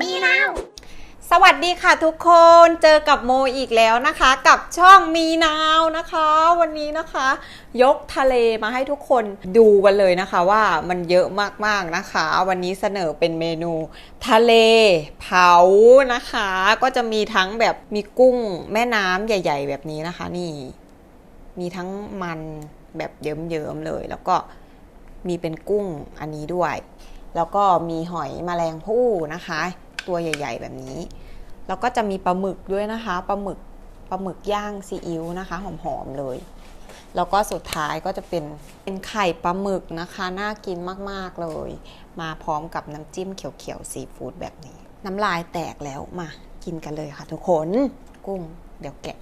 มีนาวสวัสดีค่ะทุกคนเจอกับโมอีกแล้วนะคะ กับช่องมีนาวนะคะ วันนี้นะคะ ยกทะเลมาให้ทุกคนดูกันเลยนะคะว่ามันเยอะมากๆนะคะ วันนี้เสนอเป็นเมนูทะเลเผานะคะ ก็จะมีทั้งแบบมีกุ้งแม่น้ำใหญ่ ๆ แบบนี้นะคะ นี่ มีทั้งมันแบบเยิ้มๆเลย แล้วก็มีเป็นกุ้งอันนี้ด้วย แล้วก็มีหอยแมลงภู่นะคะ ตัวใหญ่ ๆ แบบนี้ แล้วก็จะมีปลาหมึกด้วยนะคะปลาหมึกปลาหมึกย่างซีอิ๊วนะคะหอมๆเลยแล้วก็สุดท้ายก็จะเป็นเป็นไข่ปลาหมึกนะคะ น่ากินมากๆเลย มาพร้อมกับน้ำจิ้มเขียวๆซีฟู้ดแบบนี้ น้ำลายแตกแล้วมากินกันเลยค่ะทุกคน กุ้งเดี๋ยวแกะ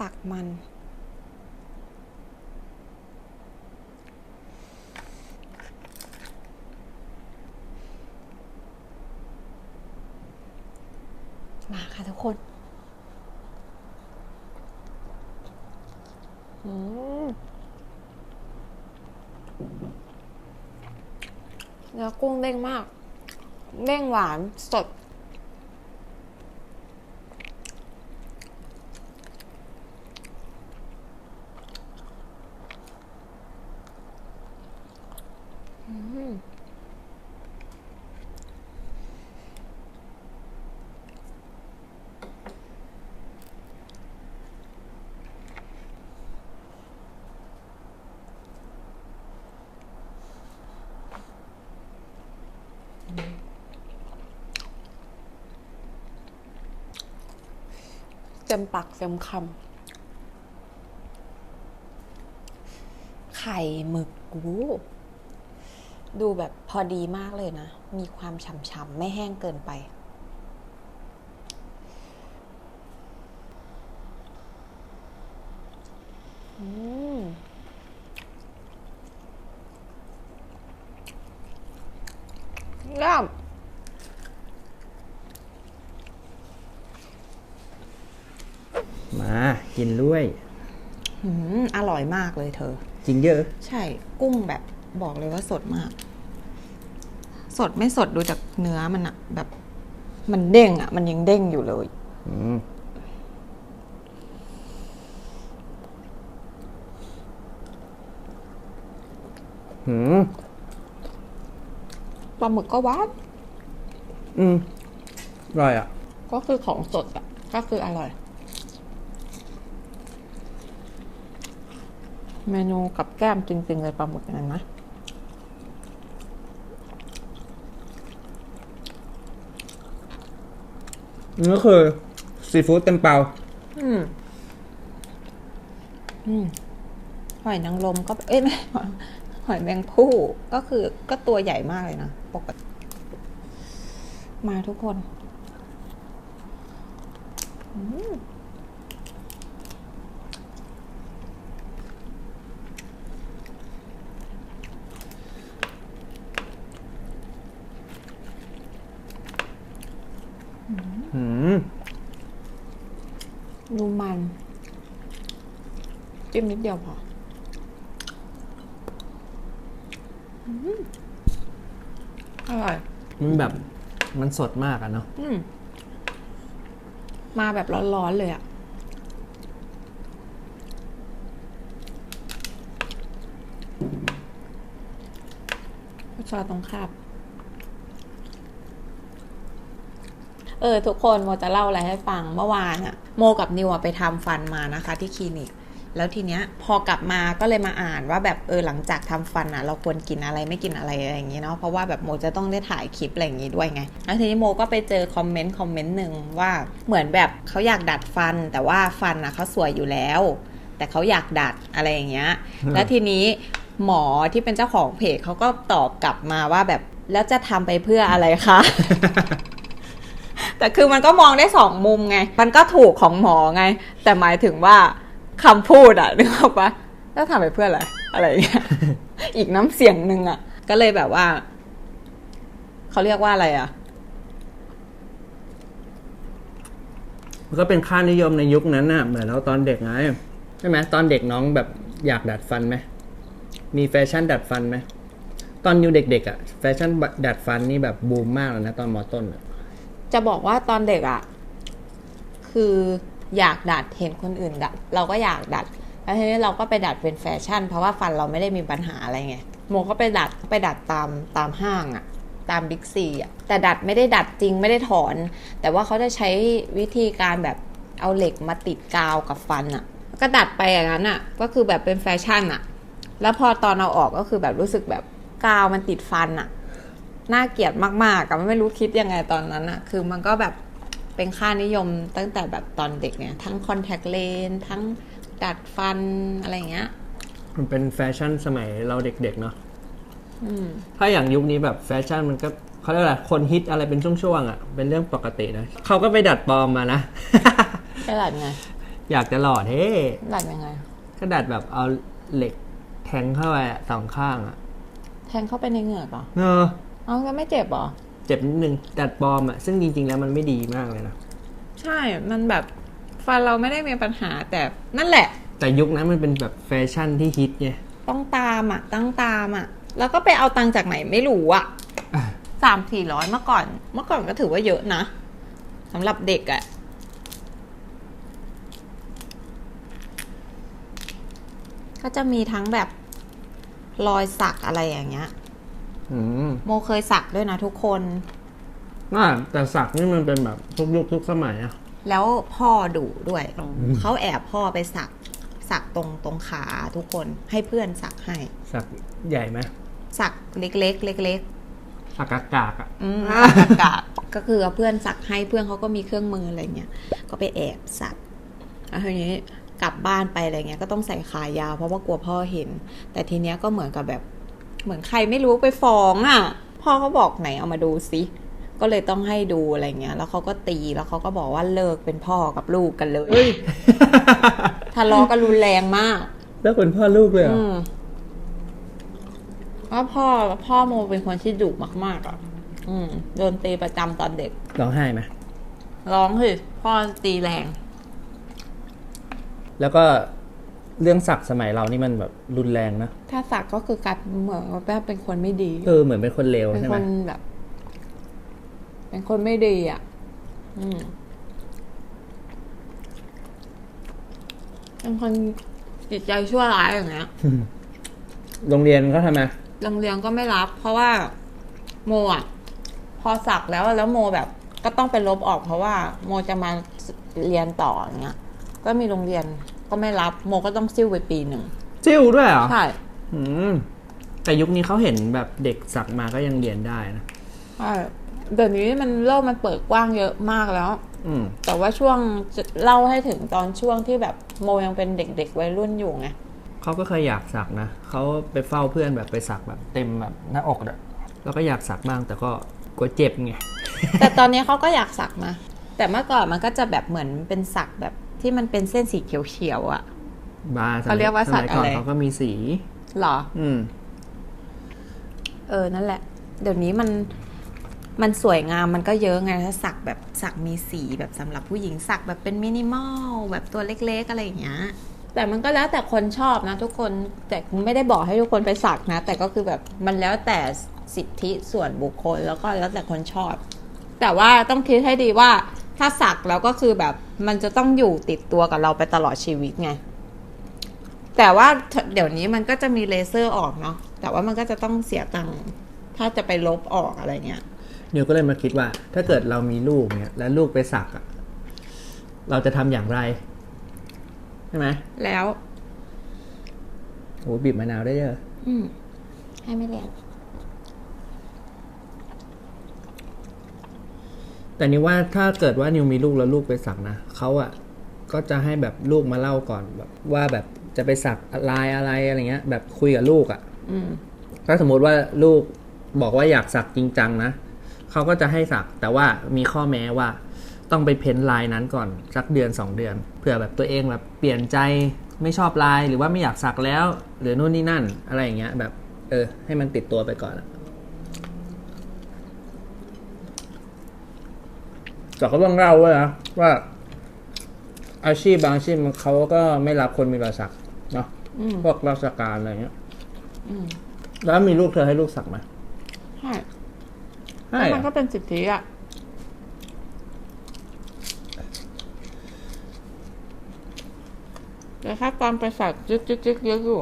ตักมัน มาค่ะทุกคนอืมเนื้อกุ้งเด้งมาก เด้งหวานสด เต็มปากเต็มคำไข่หมึกกูดูแบบพอดีมากเลยนะ มีความฉ่ำๆ ไม่แห้งเกินไป อืมย่าม มากินด้วยอืมอร่อยมากเลยเธอ จริงเยอะ ใช่ กุ้งแบบบอกเลยว่าสดมาก สดไม่สดดูจากเนื้อมันอะแบบ มันเด้งอะมันยังเด้งอยู่เลย อืมหืมปลาหมึกก็หวานอืมอร่อยอะ ก็คือของสดอะก็คืออร่อย เมนูกับแก้มจริง ๆ เลยปลาหมึกนั่นนะนี่ก็คือซีฟู้ดเต็มเปล่าอืม อืมหอยนางรมก็ เอ้ยไม่หอยแมงผู้ก็คือก็ตัวใหญ่มากเลยนะปกติมาทุกคน อืม หืมดูมัน จิ้มนิดเดียวพออืมอร่อย มันแบบมันสดมากอะเนาะอืมมาแบบร้อนๆเลยอะชอตรงคาบ ออทุกคนโมจะเล่าอะไรให้ฟังเมื่อวานอะโมกับนิวอะไปทำฟันมานะคะ ที่คลินิก แล้วทีเนี้ยพอกลับมาก็เลยมาอ่านว่าแบบเออหลังจากทำฟันอะเราควรกินอะไรไม่กินอะไรอะไรอย่างงี้เนาะเพราะว่าแบบโมจะต้องได้ถ่ายคลิปอะไรอย่างงี้ด้วยไงแล้วทีนี้โมก็ไปเจอคอมเมนต์คอมเมนต์หนึ่งว่าเหมือนแบบเขาอยากดัดฟัน แต่ว่าฟันอะเขาสวยอยู่แล้ว แต่เขาอยากดัดอะไรอย่างเงี้ยแล้วทีนี้หมอที่เป็นเจ้าของเพจเขาก็ตอบกลับมาว่าแบบแล้วจะทำไปเพื่ออะไรคะ แต่คือมันก็มองได้สองมุมไง มันก็ถูกของหมอไง แต่หมายถึงว่าคำพูดอะนึกออกปะแล้วทำไปเพื่ออะไร อะไรอย่างเงี้ย อีกน้ำเสียงหนึ่งอะก็เลยแบบว่า เขาเรียกว่าอะไรอะมันก็เป็นค่านิยมในยุคนั้นน่ะ เหมือนเราตอนเด็กไงใช่ไหมตอนเด็กน้องแบบอยากดัดฟันไหมมีแฟชั่นดัดฟันไหมตอนนิวเด็กๆอะ่ะแฟชั่นดัดฟันนี่แบบบูมมากเลยนะตอนมอต้นอะ จะบอกว่าตอนเด็กอะคืออยากดัดเห็นคนอื่นดัด เราก็อยากดัด แล้วทีนี้เราก็ไปดัดเป็นแฟชั่น เพราะว่าฟันเราไม่ได้มีปัญหาอะไรไงโมก็ไปดัดไปดัดตามตามห้างอะตามบิ๊กซีอะแต่ดัดไม่ได้ดัดจริงไม่ได้ถอน แต่ว่าเขาจะใช้วิธีการแบบเอาเหล็กมาติดกาวกับฟันอะก็ดัดไปอย่างนั้นอะก็คือแบบเป็นแฟชั่นอะแล้วพอตอนเอาออกก็คือแบบรู้สึกแบบกาวมันติดฟันอะ น่าเกลียดมากๆกับไม่รู้คิดยังไงตอนนั้นอะคือมันก็แบบเป็นค่านิยมตั้งแต่แบบตอนเด็กเนี่ย ทั้งคอนแทคเลนทั้งดัดฟันอะไรอย่างเงี้ย มันเป็นแฟชั่นสมัยเราเด็กๆเนาะอืมถ้าอย่างยุคนี้แบบแฟชั่นมันก็เขาเรียกอะไรคนฮิตอะไรเป็นช่วงๆอะ่ะ เป็นเรื่องปกตินะเขาก็ไปดัดปลอมมานะ ไปดัดไง อยากจะหล่อเท่ดัดยังไง ก็ดัดแบบเอาเหล็กแทงเข้าไปอะสองข้างอะแทงเข้าไปในเหงือกเหรอเออ เอ้าก็ไม่เจ็บเหรอ เจ็บนิดนึงดัดปลอมอะซึ่งจริง ๆ แล้วมันไม่ดีมากเลยนะ ใช่ มันแบบฟันเราไม่ได้มีปัญหาแต่นั่นแหละ แต่ยุคนั้นมันเป็นแบบแฟชั่นที่ฮิตไง ต้องตามอะต้องตามอะ แล้วก็ไปเอาตังค์จากไหนไม่รู้อะอะ สามสี่ร้อยเมื่อก่อน เมื่อก่อนก็ถือว่าเยอะนะสำหรับเด็กอะ ก็จะมีทั้งแบบรอยสักอะไรอย่างเงี้ยอืม โมเคยสักด้วยนะทุกคนอ่าแต่สักนี่มันเป็นแบบทุกยุคทุกสมัยอะแล้วพ่อดุด้วยเขาแอบพ่อไปสัก สักตรงตรงขาทุกคนให้เพื่อนสักให้ สักใหญ่ไหมสักเล็กๆเล็กสักกากากๆอะๆอืมกะก็คือเอาเพื่อนสักให้เพื่อนเขาก็มีเครื่องมืออะไรเงี้ยก็ไปแอบสักแล้วทีนี้กลับบ้านไปอะไรเงี้ยก็ต้องใส่ขายาวเพราะว่ากลัวพ่อเห็น แต่ทีเนี้ยก็เหมือนกับแบบ เหมือนใครไม่รู้ไปฟ้องอะ พ่อเขาบอกไหนเอามาดูสิก็เลยต้องให้ดูอะไรเงี้ย แล้วเขาก็ตี แล้วเขาก็บอกว่าเลิกเป็นพ่อกับลูกกันเลยเฮ้ยทะเลาะกันรุนแรงมาก แล้วเป็นพ่อลูกเลยเหรออืมว่าพ่อพ่อโมเป็นคนที่ดุมากๆอะ อืมโดนตีประจำตอนเด็ก ร้องไห้ไหมร้องคือพ่อตีแรง แล้วก็ เรื่องสักสมัยเรานี่มันแบบรุนแรงนะถ้าสักก็คือกลายเป็นเหมือนว่าเป็นคนไม่ดีเออเหมือนเป็นคนเลวเป็นใช่คไหมนแบบ เป็นคนไม่ดีอะ อืมเป็นคนจิตใจชั่วร้ายอย่างเงี้ย โรงเรียนเขาทำไมโรงเรียนก็ไม่รับ เพราะว่าโมอะพอสักแล้วแล้วโมแบบ ก็ต้องไปลบออกเพราะว่า โมจะมาเรียนต่ออย่างเงี้ย ก็มีโรงเรียน ก็ไม่รับโมก็ต้องซิ่วไปปีหนึ่งจิ้วด้วยเหรอใช่อืมแต่ยุคนี้เขาเห็นแบบเด็กสักมาก็ยังเรียนได้นะใช่เดี๋ยวนี้มันโลกมันเปิดกว้างเยอะมากแล้วอืมแต่ว่าช่วงจะเล่าให้ถึงตอนช่วงที่แบบโมยังเป็นเด็กๆวัยรุ่นอยู่ไงเขาก็เคยอยากสักนะเขาไปเฝ้าเพื่อนแบบไปสักแบบเต็มแบบหน้าอกอะแล้วก็อยากสักบ้างแต่ก็กลัวเจ็บไงแต่ตอนนี้เขาก็อยากสักนะแต่เมื่อก่อนมันก็จะแบบเหมือนเป็นสักแบบ ที่มันเป็นเส้นสีเขียวๆอะบาเขาเรียกว่าสักมัยก่อนอะไรเขาก็มีสีหรอ อืม เออนั่นแหละ เดี๋ยวนี้มันมันสวยงามมันก็เยอะไงถ้าสักแบบสักมีสีแบบสำหรับผู้หญิงสักแบบเป็นมินิมอลแบบตัวเล็กๆอะไรอย่างเงี้ย แต่มันก็แล้วแต่คนชอบนะ ทุกคนแต่ไม่ได้บอกให้ทุกคนไปสักนะ แต่ก็คือแบบมันแล้วแต่สิทธิส่วนบุคคลแล้วก็แล้วแต่คนชอบ แต่ว่าต้องคิดให้ดีว่า ถ้าสักแล้วก็คือแบบมันจะต้องอยู่ติดตัวกับเราไปตลอดชีวิตไง แต่ว่าเดี๋ยวนี้มันก็จะมีเลเซอร์ออกเนาะแต่ว่ามันก็จะต้องเสียตังค์ถ้าจะไปลบออกอะไรเงี้ยนิวก็เลยมาคิดว่า ถ้าเกิดเรามีลูกเนี่ย แล้วลูกไปสักอะเราจะทำอย่างไรใช่ไหมแล้วโอ้บีบมะนาวได้เยอะอืมให้ไม่เรีย แต่นี่ว่าถ้าเกิดว่านิวมีลูกแล้วลูกไปสักนะเขาอะก็จะให้แบบลูกมาเล่าก่อนแบบว่าแบบจะไปสักลายอะไรอะไรเงี้ย แบบคุยกับลูกอะอืมถ้าสมมุติว่าลูกบอกว่าอยากสักจริงจังนะเขาก็จะให้สักแต่ว่ามีข้อแม้ว่าต้องไปเพ้นลายนั้นก่อนสักเดือนสองเดือนเผื่อแบบตัวเองแบบเปลี่ยนใจไม่ชอบลายหรือว่าไม่อยากสักแล้ว หรือนู่นนี่นั่นอะไรอย่างเงี้ย แบบ เออ ให้มันติดตัวไปก่อนอะ แต่ก็ต้องเล่าไว้นะว่า อาชีพบางอาชีพเขาก็ไม่รับคนมีรอยสักเนาะอืมพวกราชการอะไรเงี้ยอืมแล้วมีลูกเธอให้ลูกสักไหมใช่ให้แล้วเหรมันอก็เป็นสิทธิอะแต่ถ้าตอนไปสักจึ๊กจึ๊กจึ๊กเยอะอยู่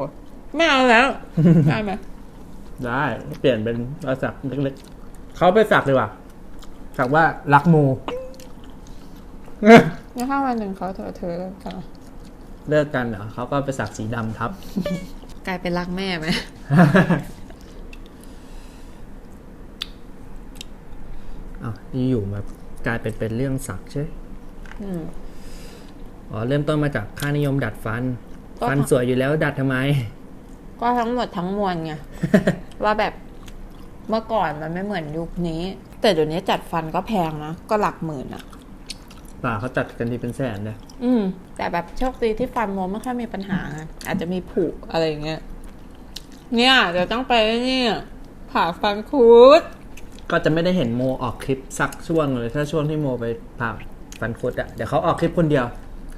ไม่เอาแล้วได้ไหมได้เปลี่ยนเป็นรอยสักเล็กๆเขาไปสักดีกว่าสักว่ารักโม แล้วถ้าวันหนึ่งเขาเธอเธอเลิกกันเลิกกันเหรอเขาก็ไปสักสีดำทับ กลายเป็นรักแม่ไหม อ้าวนี่อยู่มากลายเป็นเป็นเรื่องสักใช่อืม อ๋อเริ่มต้นมาจากค่านิยมดัดฟัน ก็ ฟันสวยอยู่แล้วดัดทำไม ก็ทั้งหมดทั้งมวลไง ว่าแบบเมื่อก่อนมันไม่เหมือนยุคนี้ แต่เดี๋ยวนี้จัดฟันก็แพงนะ ก็หลักหมื่นอะ ป่าเขาจัดกันทีเป็นแสนเลยอืม แต่แบบโชคดีที่ฟันโมไม่ค่อยมีปัญหาไงอาจจะมีผุอะไรอย่างเงี้ย เนี่ยเดี๋ยวต้องไปนี่ผ่าฟันคุด ก็จะไม่ได้เห็นโมออกคลิปสักช่วงเลยถ้าช่วงที่โมไปผ่าฟันคุดอะเดี๋ยวเขาออกคลิปคนเดียว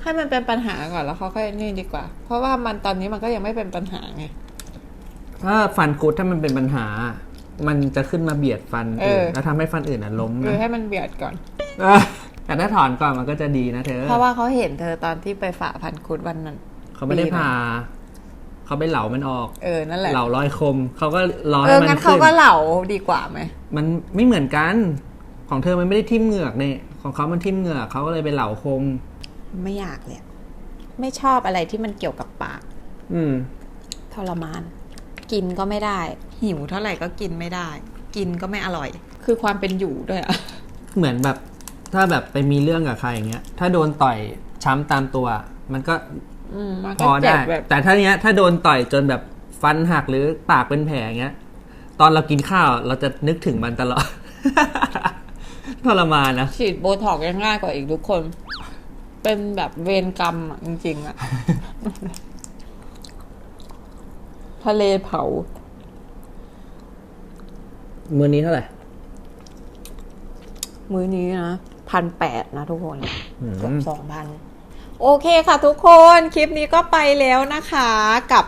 ให้มันเป็นปัญหาก่อนแล้วเขาค่อยนี่ดีกว่า เพราะว่ามันตอนนี้มันก็ยังไม่เป็นปัญหาไง ถ้าฟันคุดถ้ามันเป็นปัญหา มันจะขึ้นมาเบียดฟันเออื่อนแล้วทำให้ฟันอื่นอะล้มคือนะให้มันเบียดก่อนเออแต่ ถ้าถอนก่อนมันก็จะดีนะเธอ เพราะว่าเขาเห็นเธอตอนที่ไปฝ่าพันคุดวันนั้น เขาไม่ได้ผ่าเขาไปเหลามันออก เออ นั่นแหละ เหลาร้อยคม เขาก็รอเอให้อมันงั้นเขาขึ้นก็เหล่าดีกว่าไหม มันไม่เหมือนกัน ของเธอมันไม่ได้ทิ่มเหงือกเนี่ย ของเขามันทิ่มเหงือก เขาก็เลยไปเหลาคม ไม่อยากเลยอะไม่ชอบอะไรที่มันเกี่ยวกับปาก อืม ทรมาน กินก็ไม่ได้ หิวเท่าไหร่ก็กินไม่ได้ กินก็ไม่อร่อย คือความเป็นอยู่ด้วยอะเหมือนแบบ ถ้าแบบไปมีเรื่องกับใครอย่างเงี้ย ถ้าโดนต่อยช้ำตามตัว มันก็อืมมันพก็อเจ็ได้ บแบบแต่ถ้าเนี้ย ถ้าโดนต่อยจนแบบฟันหักหรือปากเป็นแผลอย่างเงี้ย ตอนเรากินข้าวเราจะนึกถึงมันตลอด ทรมานนะ ฉีดโบท็อกซ์ยังง่ายกว่าอีกทุกคน เป็นแบบเวรกรรมอะจริง ๆอะ ทะเลเผา มือนี้เท่าไหร่ มื้อนี้นะ พันแปดนะทุกคนอืมเกือบสองพันโอเคค่ะทุกคนคลิปนี้ก็ไปแล้วนะคะกับ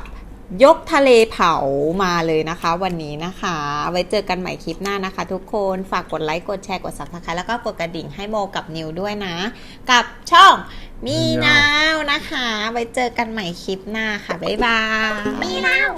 ยกทะเลเผามาเลยนะคะ วันนี้นะคะ ไว้เจอกันใหม่คลิปหน้านะคะ ทุกคนฝากกดไลค์กดแชร์กด subscribe แล้วก็กดกระดิ่งให้โมกับนิวด้วยนะ กับช่องมีนาวนะคะ ไว้เจอกันใหม่คลิปหน้าค่ะ บ๊ายบายมีนาว